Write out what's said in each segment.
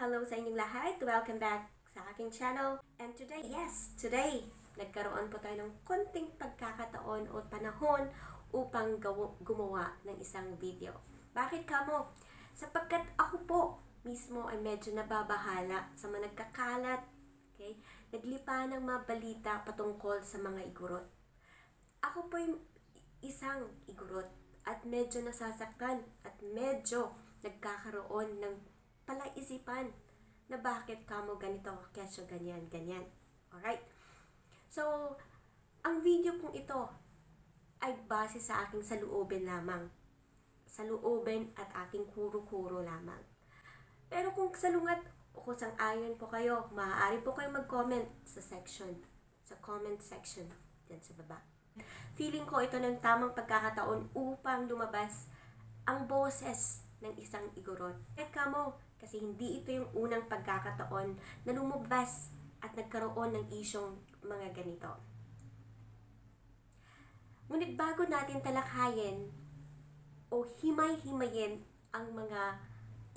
Hello sa inyong lahat. Welcome back sa aking channel. And today, yes, today, nagkaroon po tayo ng konting pagkakataon o panahon upang gumawa ng isang video. Bakit kamo? Sapagkat ako po mismo ay medyo nababahala sa mga nagkakalat, okay? Naglipa ng mga balita patungkol sa mga igurot. Ako po yung isang igurot at medyo nasasaktan at medyo nagkakaroon ng palaisipan na bakit kamo ganito, kesyo ganyan, ganyan. Alright? So, ang video kong ito ay base sa aking saluobin lamang. Saluobin at aking kuro-kuro lamang. Pero kung salungat o kung sang-ayon po kayo, maaari po kayo mag-comment sa section, sa comment section, dyan sa baba. Feeling ko ito ng tamang pagkakataon upang lumabas ang boses ng isang igorot. At kamo, kasi hindi ito yung unang pagkakataon na lumabas at nagkaroon ng isyong mga ganito. Ngunit bago natin talakayin o himay-himayin ang mga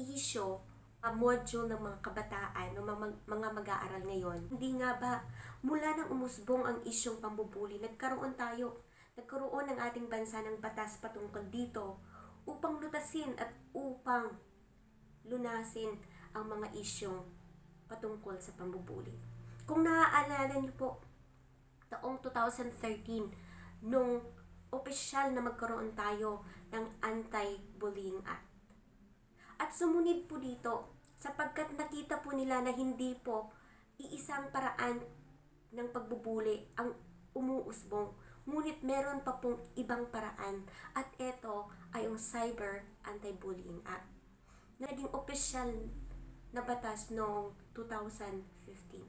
isyo, mga module ng mga kabataan o mga, mga mag-aaral ngayon, hindi nga ba mula nang umusbong ang isyong pambubuli, nagkaroon tayo, nagkaroon ng ating bansa ng batas patungkol dito upang lutasin at upang lunasin ang mga isyong patungkol sa pambubuli. Kung naaalala niyo po, taong 2013, nung opisyal na magkaroon tayo ng Anti-Bullying Act. At sumunod po dito, sapagkat nakita po nila na hindi po iisang paraan ng pagbubuli ang umuusbong. Ngunit meron pa pong ibang paraan at ito ay ang Cyber Anti-Bullying Act na naging opisyal na batas noong 2015.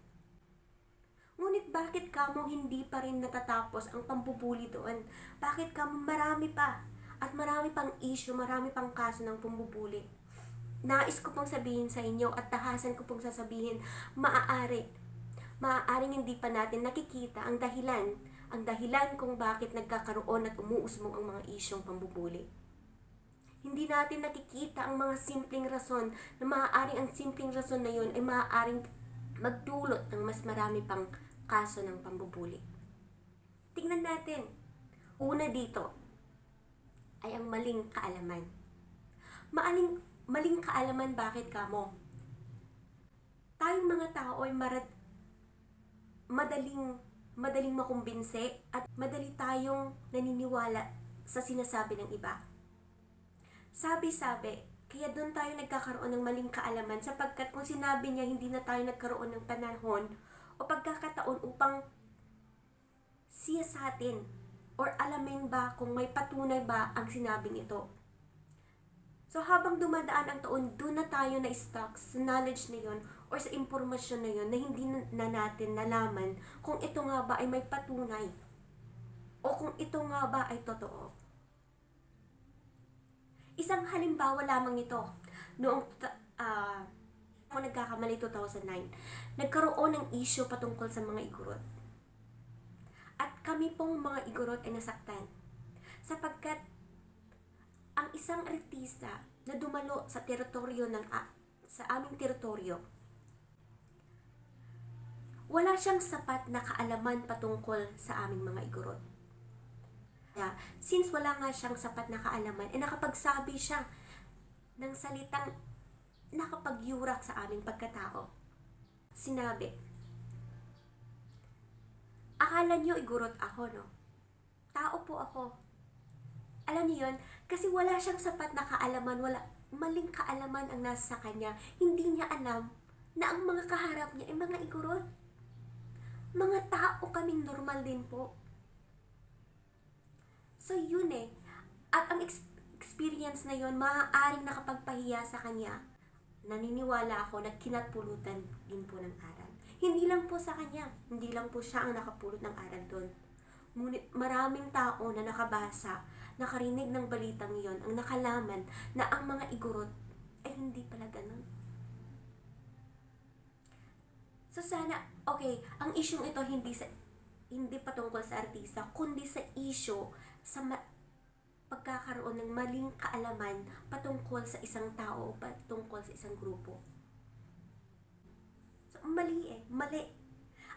Ngunit bakit kamo hindi pa rin natatapos ang pambubuli doon? Bakit kamo marami pa? At marami pang issue, marami pang kaso ng pambubuli. Nais ko pong sabihin sa inyo at tahasan ko pong sasabihin, maaari, maaaring hindi pa natin nakikita ang dahilan, ang dahilan kung bakit nagkakaroon at umuusbong ang mga isyong pambubuli. Hindi natin nakikita ang mga simpleng rason na maaaring ang simpleng rason na yun ay maaaring magdulot ng mas marami pang kaso ng pambubuli. Tingnan natin. Una dito ay ang maling kaalaman. Maaling, maling kaalaman bakit kamo? Tayong mga tao ay marad, madaling madaling makumbinse at madali tayong naniniwala sa sinasabi ng iba. Sabi-sabi, kaya doon tayo nagkakaroon ng maling kaalaman sapagkat kung sinabi niya hindi na tayo nagkaroon ng panahon o pagkakataon upang siya sa atin or alamin ba kung may patunay ba ang sinabing ito. So habang dumadaan ang taon, doon na tayo na stuck sa knowledge na yon or sa impormasyon na yon na hindi na natin nalaman kung ito nga ba ay may patunay o kung ito nga ba ay totoo. Isang halimbawa lamang ito. Noong uh, ako nagkakamali 2009, nagkaroon ng issue patungkol sa mga igurot. At kami pong mga igurot ay nasaktan. Sapagkat ang isang artista na dumalo sa teritoryo ng sa aming teritoryo wala siyang sapat na kaalaman patungkol sa aming mga igurot. Kaya, since wala nga siyang sapat na kaalaman, eh nakapagsabi siya ng salitang nakapagyurak sa aming pagkatao. Sinabi, Akala niyo igurot ako, no? Tao po ako. Alam niyo yun? Kasi wala siyang sapat na kaalaman, wala, maling kaalaman ang nasa kanya. Hindi niya alam na ang mga kaharap niya ay mga igurot. Mga tao kaming normal din po. So yun eh. At ang ex- experience na yun, maaaring nakapagpahiya sa kanya. Naniniwala ako na kinatpulutan din po ng aral. Hindi lang po sa kanya, hindi lang po siya ang nakapulot ng aral doon. Ngunit maraming tao na nakabasa, nakarinig ng balitang iyon, ang nakalaman na ang mga igurot ay hindi pala ganun. So sana, okay, ang isyong ito hindi sa hindi patungkol sa artista, kundi sa issue sa ma- pagkakaroon ng maling kaalaman patungkol sa isang tao o patungkol sa isang grupo. So, mali eh, mali.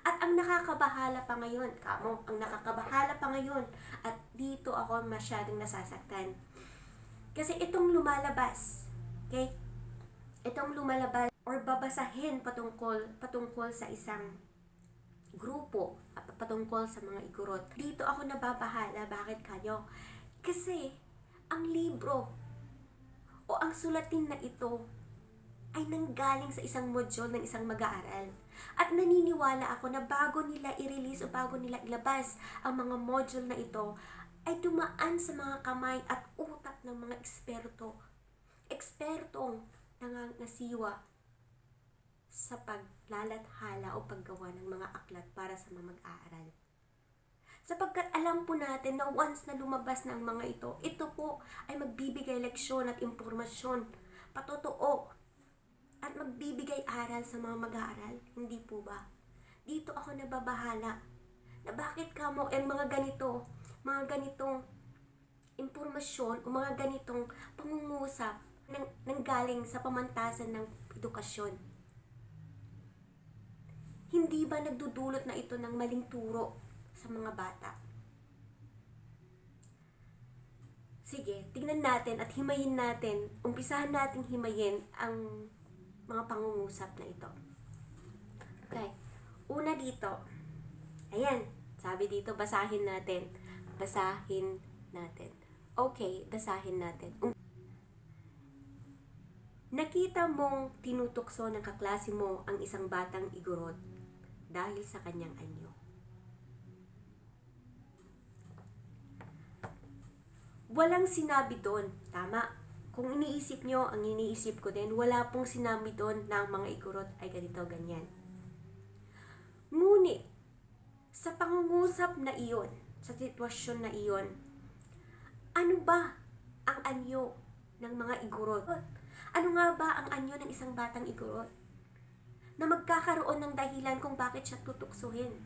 At ang nakakabahala pa ngayon, kamo, ang nakakabahala pa ngayon, at dito ako masyadong nasasaktan. Kasi itong lumalabas, okay? Itong lumalabas or babasahin patungkol, patungkol sa isang grupo at patungkol sa mga igurot. Dito ako nababahala. Bakit kanyo? Kasi ang libro o ang sulatin na ito ay nanggaling sa isang module ng isang mag-aaral. At naniniwala ako na bago nila i-release o bago nila ilabas ang mga module na ito, ay dumaan sa mga kamay at utak ng mga eksperto. Ekspertong nangangasiwa sa paglalathala o paggawa ng mga aklat para sa mga mag-aaral. Sapagkat alam po natin na once na lumabas na ang mga ito, ito po ay magbibigay leksyon at impormasyon, patotoo, at magbibigay aral sa mga mag-aaral. Hindi po ba? Dito ako nababahala na bakit kamo ang mga ganito, mga ganitong impormasyon o mga ganitong pangungusap nang, nanggaling sa pamantasan ng edukasyon. Hindi ba nagdudulot na ito ng maling turo sa mga bata? Sige, tingnan natin at himayin natin, umpisahan natin himayin ang mga pangungusap na ito. Okay. Una dito. Ayan. Sabi dito, basahin natin. Basahin natin. Okay, basahin natin. Um- Nakita mong tinutukso ng kaklase mo ang isang batang igurot dahil sa kanyang anyo. Walang sinabi doon. Tama. Kung iniisip nyo, ang iniisip ko din, wala pong sinabi doon na ang mga igurot ay ganito, ganyan. Ngunit, sa pangungusap na iyon, sa sitwasyon na iyon, ano ba ang anyo ng mga igurot? Ano nga ba ang anyo ng isang batang igurot? Na magkakaroon ng dahilan kung bakit siya tutuksuhin.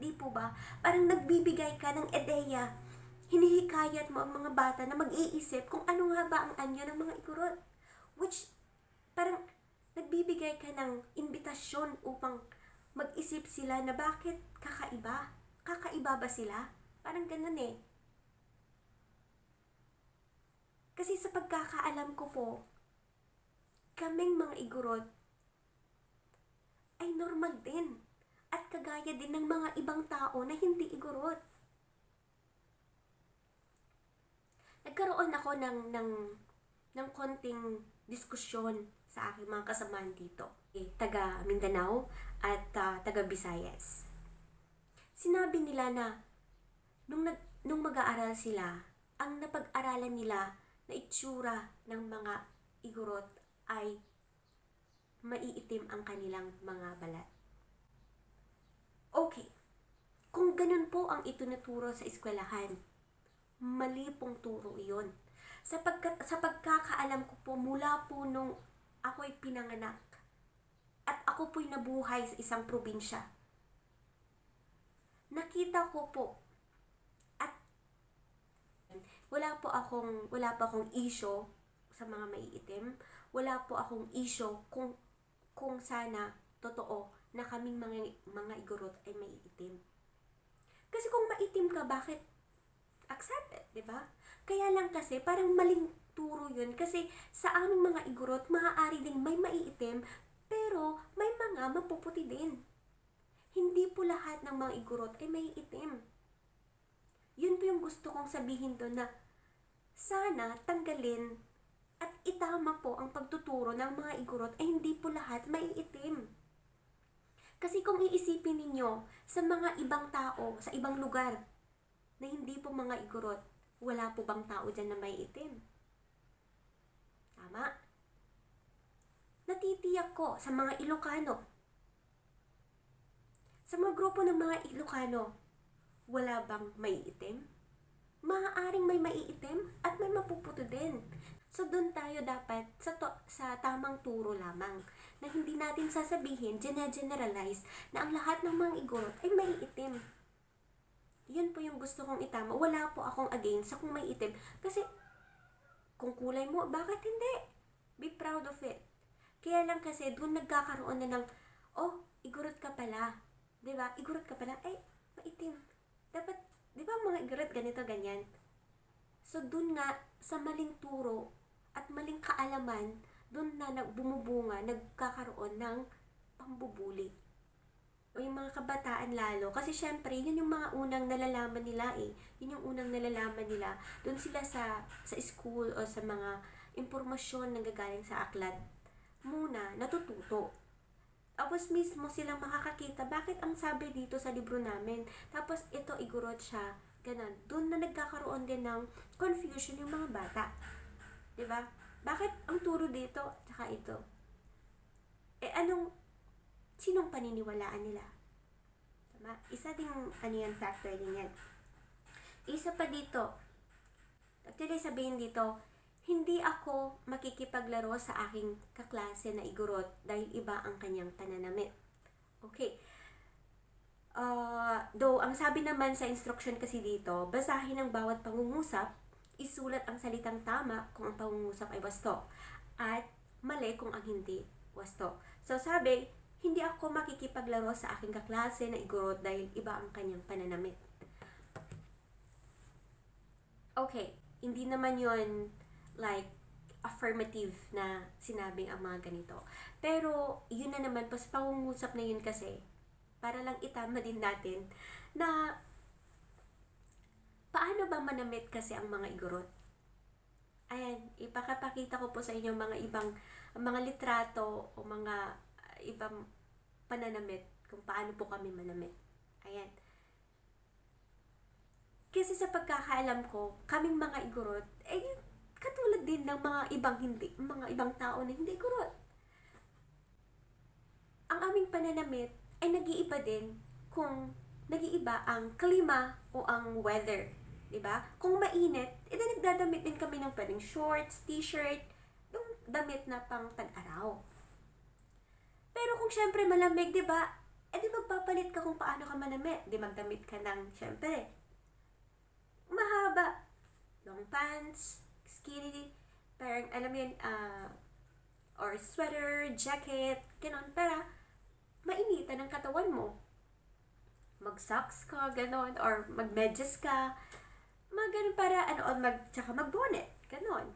Di po ba? Parang nagbibigay ka ng ideya hinihikayat mo ang mga bata na mag-iisip kung ano nga ba ang anyo ng mga igurot. Which, parang nagbibigay ka ng imbitasyon upang mag-isip sila na bakit kakaiba? Kakaiba ba sila? Parang ganun eh. Kasi sa pagkakaalam ko po, kaming mga igurot ay normal din at kagaya din ng mga ibang tao na hindi igurot. Nagkaroon ako ng, ng, ng konting diskusyon sa aking mga kasamahan dito. Eh, taga Mindanao at uh, taga Visayas. Sinabi nila na nung, nag, nung mag-aaral sila, ang napag-aralan nila na itsura ng mga igurot ay maiitim ang kanilang mga balat. Okay, kung ganun po ang itunuturo sa eskwelahan, mali pong turo iyon. Sa, pagka, sa pagkakaalam ko po, mula po nung ako'y pinanganak at ako po'y nabuhay sa isang probinsya, nakita ko po at wala po akong wala pa akong issue sa mga maiitim. Wala po akong issue kung kung sana totoo na kaming mga mga igorot ay maiitim. Kasi kung maitim ka, bakit accept it, di ba? Kaya lang kasi, parang maling turo yun. Kasi sa aming mga igurot, maaari ding may maiitim, pero may mga mapuputi din. Hindi po lahat ng mga igurot ay may itim. Yun po yung gusto kong sabihin doon na sana tanggalin at itama po ang pagtuturo ng mga igurot ay hindi po lahat may itim. Kasi kung iisipin ninyo sa mga ibang tao, sa ibang lugar, na hindi po mga igurot, wala po bang tao dyan na may itim? Tama? Natitiyak ko sa mga Ilocano. Sa mga grupo ng mga Ilocano, wala bang may itim? Maaaring may maiitim at may mapuputo din. So doon tayo dapat sa, to, sa tamang turo lamang na hindi natin sasabihin, generalize na ang lahat ng mga igorot ay may itim. Yun po yung gusto kong itama. Wala po akong against sa kung may itim. Kasi, kung kulay mo, bakit hindi? Be proud of it. Kaya lang kasi, doon nagkakaroon na ng, oh, igurot ka pala. ba? Igurot ka pala. Ay, maitim. Dapat, 'di ba mga igurot ganito, ganyan? So, dun nga, sa maling turo at maling kaalaman, dun na bumubunga, nagkakaroon ng pambubuli. O yung mga kabataan lalo. Kasi syempre, yun yung mga unang nalalaman nila eh. Yun yung unang nalalaman nila. Dun sila sa, sa school o sa mga impormasyon na gagaling sa aklat. Muna, natututo. Tapos mismo silang makakakita, bakit ang sabi dito sa libro namin? Tapos ito, igurot siya. Ganon. Doon na nagkakaroon din ng confusion yung mga bata. ba? Bakit ang turo dito, tsaka ito? Eh, anong, sinong paniniwalaan nila? Tama? Isa ding, ano yan, factor din yan. Isa pa dito, actually sabihin dito, hindi ako makikipaglaro sa aking kaklase na igurot dahil iba ang kanyang pananamit. Okay. Uh, though, ang sabi naman sa instruction kasi dito, basahin ang bawat pangungusap, isulat ang salitang tama kung ang pangungusap ay wasto, at mali kung ang hindi wasto. So, sabi, hindi ako makikipaglaro sa aking kaklase na igurot dahil iba ang kanyang pananamit. Okay, hindi naman yon like affirmative na sinabing ang mga ganito. Pero, yun na naman, pas pangungusap na yun kasi, para lang itama din natin na paano ba manamit kasi ang mga igorot? Ayan, ipakapakita ko po sa inyo mga ibang mga litrato o mga ibang pananamit kung paano po kami manamit. Ayan. Kasi sa pagkakaalam ko, kaming mga igorot, eh, katulad din ng mga ibang hindi, mga ibang tao na hindi igorot. Ang aming pananamit ay nag-iiba din kung nag-iiba ang klima o ang weather. 'di ba? Kung mainit, edi nagdadamit din kami ng pwedeng shorts, t-shirt, yung damit na pang tag-araw. Pero kung syempre malamig, 'di ba? Edi magpapalit ka kung paano ka manamit. Di magdamit ka ng syempre mahaba, long pants, skinny, parang alam yun, ah, or sweater, jacket, ganon, para mainitan ang katawan mo. Mag-socks ka, ganon, or mag-medyas ka, mga ganon para, ano, mag, tsaka mag-bonnet, ganon.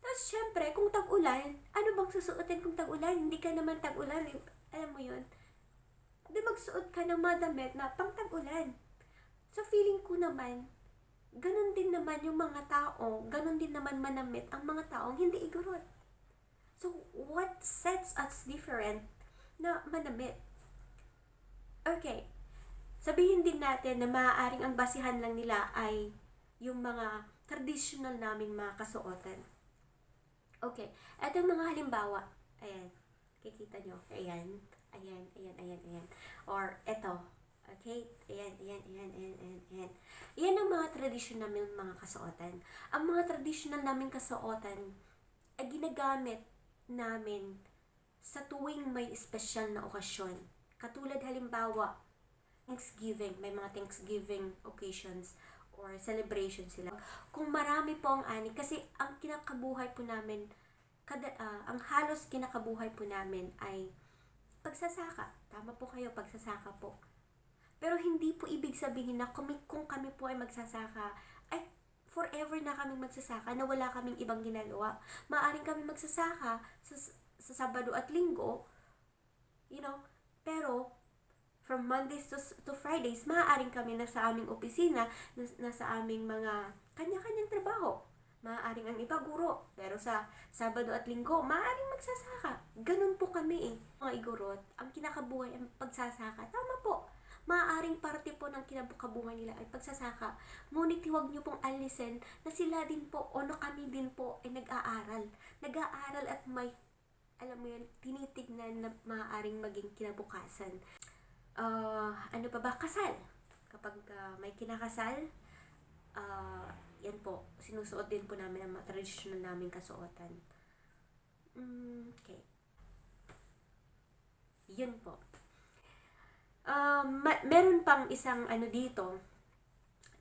Tapos, syempre, kung tag-ulan, ano bang susuotin kung tag-ulan? Hindi ka naman tag-ulan, eh. alam mo yun. Di magsuot ka ng mga damit na pang tag-ulan. So, feeling ko naman, ganun din naman yung mga tao, ganun din naman manamit ang mga taong hindi igorot. So, what sets us different na manamit? Okay, sabihin din natin na maaaring ang basihan lang nila ay yung mga traditional naming mga kasuotan. Okay, yung mga halimbawa. Ayan, kikita nyo. Ayan, ayan, ayan, ayan, ayan. Or eto, Okay? Ayan, ayan, ayan, ayan, ayan, ayan. Yan ang mga traditional namin mga kasuotan. Ang mga traditional namin kasuotan ay ginagamit namin sa tuwing may espesyal na okasyon. Katulad halimbawa, Thanksgiving, may mga Thanksgiving occasions or celebration sila. Kung marami po ang ani, kasi ang kinakabuhay po namin, kada, uh, ang halos kinakabuhay po namin ay pagsasaka. Tama po kayo, pagsasaka po pero hindi po ibig sabihin na kung, kung kami po ay magsasaka, ay forever na kami magsasaka na wala kaming ibang ginagawa. Maaring kami magsasaka sa, sa Sabado at Linggo, you know, pero from Mondays to, to Fridays, maaaring kami na sa aming opisina, na, na sa aming mga kanya-kanyang trabaho. Maaaring ang iba guro, pero sa Sabado at Linggo, maaaring magsasaka. Ganun po kami eh. Mga igurot, ang kinakabuhay ang pagsasaka. Tama po maaaring parte po ng kinabukabuhay nila ay pagsasaka. Ngunit huwag niyo pong alisin na sila din po o no kami din po ay nag-aaral. Nag-aaral at may, alam mo yun, tinitignan na maaaring maging kinabukasan. Uh, ano pa ba? Kasal. Kapag uh, may kinakasal, uh, yan po, sinusuot din po namin ang traditional naming kasuotan. Mm, okay. Yun po. Um, ma- meron pang isang ano dito,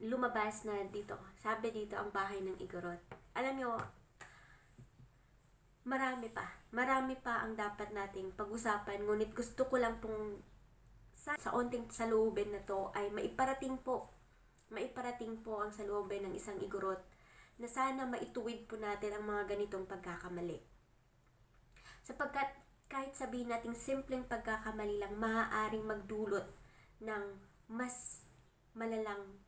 lumabas na dito. Sabi dito ang bahay ng Igorot. Alam nyo, marami pa. Marami pa ang dapat nating pag-usapan. Ngunit gusto ko lang pong sa, sa onting salubin na to ay maiparating po. Maiparating po ang salubin ng isang igorot na sana maituwid po natin ang mga ganitong pagkakamali. Sapagkat kahit sabihin nating simpleng pagkakamali lang, maaaring magdulot ng mas malalang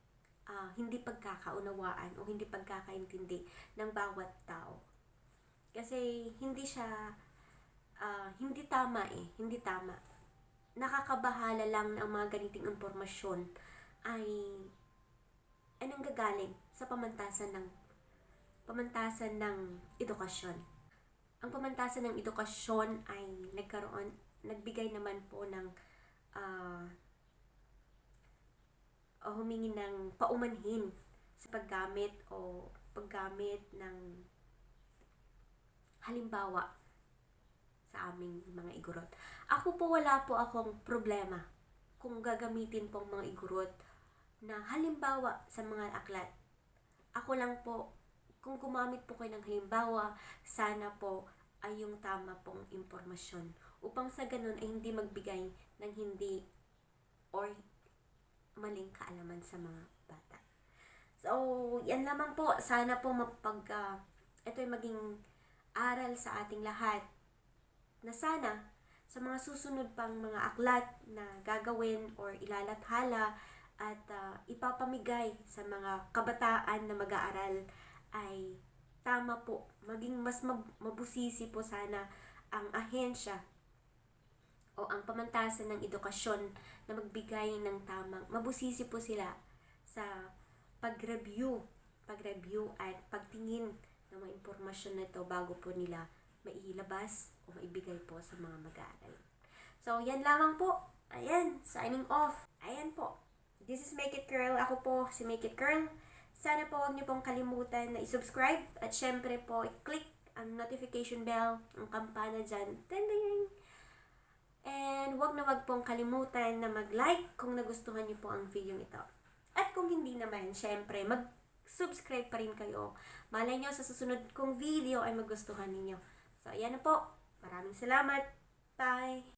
ah, hindi pagkakaunawaan o hindi pagkakaintindi ng bawat tao. Kasi hindi siya, ah, hindi tama eh, hindi tama. Nakakabahala lang ang mga ganiting impormasyon ay ay nanggagaling sa pamantasan ng pamantasan ng edukasyon. Ang pamantasan ng edukasyon ay nagkaroon, nagbigay naman po ng ah, o humingi ng paumanhin sa paggamit o paggamit ng halimbawa sa aming mga igurot. Ako po wala po akong problema kung gagamitin pong mga igurot na halimbawa sa mga aklat. Ako lang po, kung gumamit po kayo ng halimbawa, sana po ay yung tama pong impormasyon upang sa ganun ay hindi magbigay ng hindi or maling kaalaman sa mga bata. So, yan lamang po. Sana po mapag, ah, ito ay maging aral sa ating lahat na sana sa mga susunod pang mga aklat na gagawin or ilalathala at ah, ipapamigay sa mga kabataan na mag-aaral ay tama po. Maging mas mab- mabusisi po sana ang ahensya o ang pamantasan ng edukasyon na magbigay ng tamang, mabusisi po sila sa pag-review, pag-review at pagtingin ng mga impormasyon na ito bago po nila mailabas o maibigay po sa mga mag-aaral. So, yan lamang po. Ayan, signing off. Ayan po. This is Make It Curl. Ako po si Make It Curl. Sana po huwag niyo pong kalimutan na i-subscribe at syempre po i-click ang notification bell, ang kampana dyan. Ding, ding. And wag na wag pong kalimutan na mag-like kung nagustuhan niyo po ang video ito. At kung hindi naman, syempre, mag-subscribe pa rin kayo. Malay nyo sa susunod kong video ay magustuhan ninyo. So, ayan na po. Maraming salamat. Bye!